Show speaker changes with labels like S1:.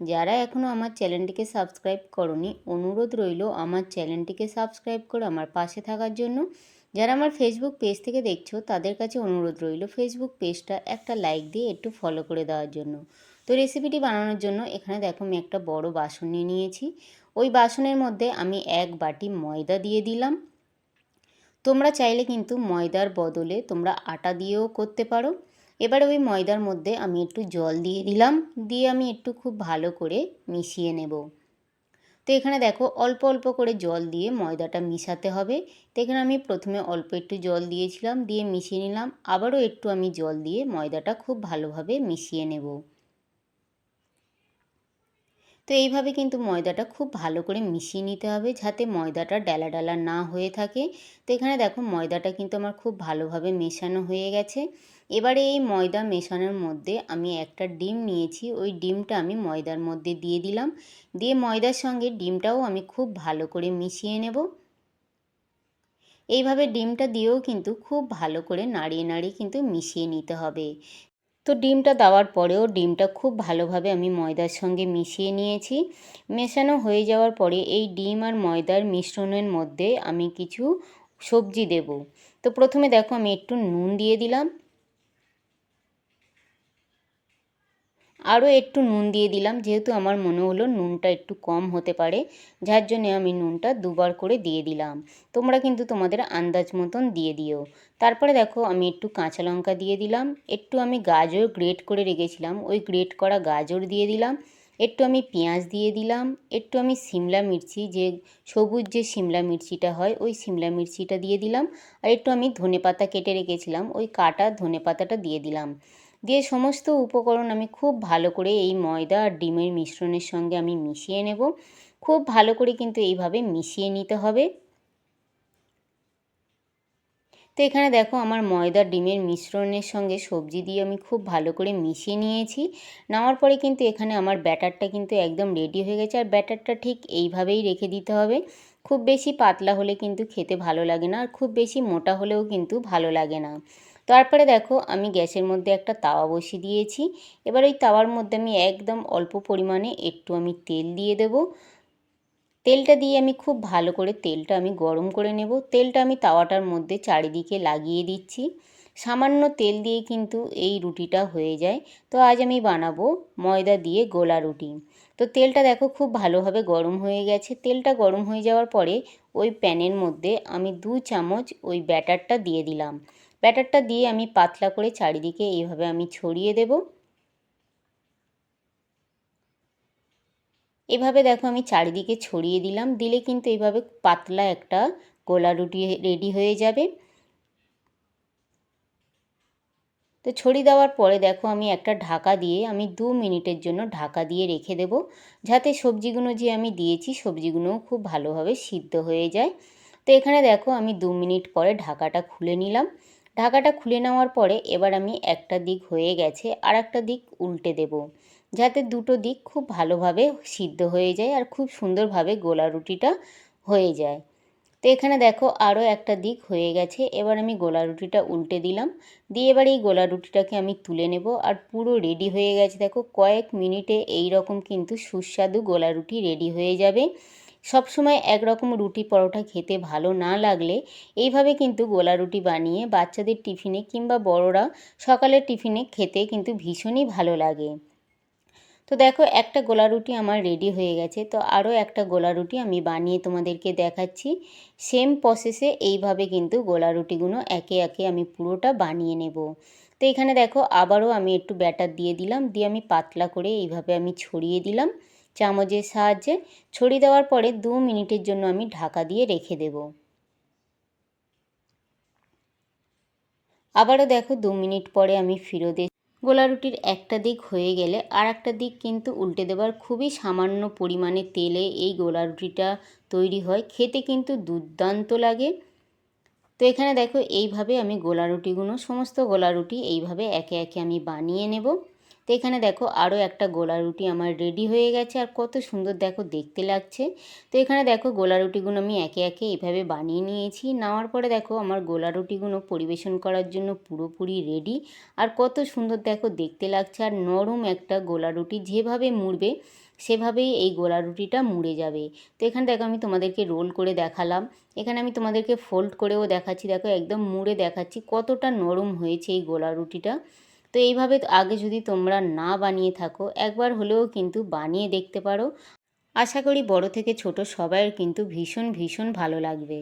S1: যারা এখনও আমার চ্যানেলটিকে সাবস্ক্রাইব করনি, অনুরোধ রইল আমার চ্যানেলটিকে সাবস্ক্রাইব করে আমার পাশে থাকার জন্য। যারা আমার ফেসবুক পেজ থেকে দেখছ, তাদের কাছে অনুরোধ রইল ফেসবুক পেজটা একটা লাইক দিয়ে একটু ফলো করে দেওয়ার জন্য। তো রেসিপিটি বানানোর জন্য এখানে দেখো আমি একটা বড় বাসন নিয়ে নিয়েছি। ওই বাসনের মধ্যে আমি এক বাটি ময়দা দিয়ে দিলাম। তোমরা চাইলে কিন্তু ময়দার বদলে তোমরা আটা দিয়েও করতে পারো। এবারে ওই ময়দার মধ্যে আমি একটু জল দিয়ে দিলাম, দিয়ে আমি একটু খুব ভালো করে মিশিয়ে নেব। তো এখানে দেখো অল্প অল্প করে জল দিয়ে ময়দাটা মিশাতে হবে। তো এখানে আমি প্রথমে অল্প একটু জল দিয়েছিলাম, দিয়ে মিশিয়ে নিলাম। আবারও একটু আমি জল দিয়ে ময়দাটা খুব ভালোভাবে মিশিয়ে নেব। তো এইভাবে কিন্তু ময়দাটা খুব ভালো করে মিশিয়ে নিতে হবে যাতে ময়দাটা ডালা ডালা না হয়ে থাকে। তো এখানে দেখো ময়দাটা কিন্তু আমার খুব ভালোভাবে মেশানো হয়ে গেছে। এবারে এই ময়দা মেশানোর মধ্যে আমি একটা ডিম নিয়েছি, ওই ডিমটা আমি ময়দার মধ্যে দিয়ে দিলাম। দিয়ে ময়দার সঙ্গে ডিমটাও আমি খুব ভালো করে মিশিয়ে নেব। এইভাবে ডিমটা দিয়েও কিন্তু খুব ভালো করে নাড়িয়ে নাড়িয়ে কিন্তু মিশিয়ে নিতে হবে। তো ডিমটা দেওয়ার পরেও ডিমটা খুব ভালোভাবে আমি ময়দার সঙ্গে মিশিয়ে নিয়েছি। মেশানো হয়ে যাওয়ার পরে এই ডিম আর ময়দার মিশ্রণের মধ্যে আমি কিছু সবজি দেব। তো প্রথমে দেখো আমি একটু নুন দিয়ে দিলাম। আরও একটু নুন দিয়ে দিলাম, যেহেতু আমার মনে হলো নুনটা একটু কম হতে পারে, যার জন্যে আমি নুনটা দুবার করে দিয়ে দিলাম। তোমরা কিন্তু তোমাদের আন্দাজ মতন দিয়ে দিও। তারপরে দেখো আমি একটু কাঁচা লঙ্কা দিয়ে দিলাম, একটু আমি গাজর গ্রেট করে রেখেছিলাম, ওই গ্রেট করা গাজর দিয়ে দিলাম, একটু আমি পেঁয়াজ দিয়ে দিলাম, একটু আমি সিমলা মির্চি, যে সবুজ যে সিমলা মির্চিটা হয়, ওই সিমলা মির্চিটা দিয়ে দিলাম, আর একটু আমি ধনে পাতা কেটে রেখেছিলাম, ওই কাটা ধনে পাতাটা দিয়ে দিলাম। দিয়ে সমস্ত উপকরণ আমি খুব ভালো করে এই ময়দা আর ডিমের মিশ্রণের সঙ্গে আমি মিশিয়ে নেব। খুব ভালো করে কিন্তু এইভাবে মিশিয়ে নিতে হবে। তো এখানে দেখো আমার ময়দা, ডিমের মিশ্রণের সঙ্গে সবজি দিয়ে আমি খুব ভালো করে মিশিয়ে নিয়েছি। নেওয়ার পরে কিন্তু এখানে আমার ব্যাটারটা কিন্তু একদম রেডি হয়ে গেছে। আর ব্যাটারটা ঠিক এইভাবেই রেখে দিতে হবে। খুব বেশি পাতলা হলে কিন্তু খেতে ভালো লাগে না। আর খুব বেশি মোটা হলেও কিন্তু ভালো লাগে না। তারপরে দেখো আমি গ্যাসের মধ্যে একটা তাওয়া বসিয়ে দিয়েছি। এবার ওই তাওয়ার মধ্যে আমি একদম অল্প পরিমাণে একটু আমি তেল দিয়ে দেব। তেলটা দিয়ে আমি খুব ভালো করে তেলটা আমি গরম করে নেব। তেলটা আমি তাওয়াটার মধ্যে চারিদিকে লাগিয়ে দিচ্ছি। সামান্য তেল দিয়ে কিন্তু এই রুটিটা হয়ে যায়। তো আজ আমি বানাবো ময়দা দিয়ে গোলা রুটি। তো তেলটা দেখো খুব ভালোভাবে গরম হয়ে গেছে। তেলটা গরম হয়ে যাওয়ার পরে ওই প্যানের মধ্যে আমি দু চামচ ওই ব্যাটারটা দিয়ে দিলাম। ব্যাটারটা দিয়ে আমি পাতলা করে চারিদিকে এইভাবে আমি ছড়িয়ে দেব। এভাবে দেখো আমি চারিদিকে ছড়িয়ে দিলাম। দিলে কিন্তু এইভাবে পাতলা একটা গোলা রুটি রেডি হয়ে যাবে। তো ছড়িয়ে দেওয়ার পরে দেখো আমি একটা ঢাকা দিয়ে আমি দু মিনিটের জন্য ঢাকা দিয়ে রেখে দেব। যাতে সবজিগুলো যে আমি দিয়েছি সবজিগুলোও খুব ভালোভাবে সিদ্ধ হয়ে যায়। তো এখানে দেখো আমি দু মিনিট পরে ঢাকাটা খুলে নিলাম। ঢাকাটা খুলে নেওয়ার পরে এবার আমি একটা দিক হয়ে গেছে আর একটা দিক উল্টে দেব। যাতে দুটো দিক খুব ভালোভাবে সিদ্ধ হয়ে যায় আর খুব সুন্দরভাবে গোলা রুটিটা হয়ে যায়। তো এখানে দেখো আরও একটা দিক হয়ে গেছে। এবার আমি গোলা রুটিটা উল্টে দিলাম। দিয়ে এবার এই গোলা রুটিটাকে আমি তুলে নেব। আর পুরো রেডি হয়ে গেছে। দেখো কয়েক মিনিটে এই রকম কিন্তু সুস্বাদু গোলা রুটি রেডি হয়ে যাবে। সবসময় একরকম রুটি পরোটা খেতে ভালো না লাগলে এইভাবে কিন্তু গোলা রুটি বানিয়ে বাচ্চাদের টিফিনে কিংবা বড়রা সকালের টিফিনে খেতে কিন্তু ভীষণই ভালো লাগে। তো দেখো, একটা গোলা রুটি আমার রেডি হয়ে গেছে। তো আরও একটা গোলা রুটি আমি বানিয়ে তোমাদেরকে দেখাচ্ছি। সেম প্রসেসে এইভাবে কিন্তু গোলা রুটিগুলো একে একে আমি পুরোটা বানিয়ে নেব। তো এখানে দেখো, আবারও আমি একটু ব্যাটার দিয়ে দিলাম। দিয়ে আমি পাতলা করে এইভাবে আমি ছড়িয়ে দিলাম চামচের সাহায্যে। ছড়িয়ে দেওয়ার পরে দু মিনিটের জন্য আমি ঢাকা দিয়ে রেখে দেব। আবারও দেখো, দু মিনিট পরে আমি ফিরোদে গোলা রুটির একটা দিক হয়ে গেলে আর একটা দিক কিন্তু উল্টে দেবার খুবই সামান্য পরিমাণে তেলে এই গোলা রুটিটা তৈরি হয়। খেতে কিন্তু দুর্দান্ত লাগে। তো এখানে দেখো, এইভাবে আমি গোলা রুটিগুলো সমস্ত গোলা রুটি এইভাবে একে একে আমি বানিয়ে নেব। তো এখানে দেখো আরও একটা গোলা রুটি আমার রেডি হয়ে গেছে আর কত সুন্দর দেখো দেখতে লাগছে। তো এখানে দেখো গোলা রুটিগুলো আমি একে একে এভাবে বানিয়ে নিয়েছি। নেওয়ার পরে দেখো আমার গোলা রুটিগুলো পরিবেশন করার জন্য পুরোপুরি রেডি আর কত সুন্দর দেখো দেখতে লাগছে আর নরম একটা গোলা রুটি যেভাবে মুড়বে সেভাবেই এই গোলা রুটিটা মুড়ে যাবে। তো এখানে দেখো আমি তোমাদেরকে রোল করে দেখালাম। এখানে আমি তোমাদেরকে ফোল্ড করেও দেখাচ্ছি। দেখো একদম মুড়ে দেখাচ্ছি কতটা নরম হয়েছে এই গোলা রুটিটা। তো এইভাবে আগে যদি তোমরা না বানিয়ে থাকো, একবার হলেও কিন্তু বানিয়ে দেখতে পারো। আশা করি বড় থেকে ছোট সবাইয়ের কিন্তু ভীষণ ভীষণ ভালো লাগবে।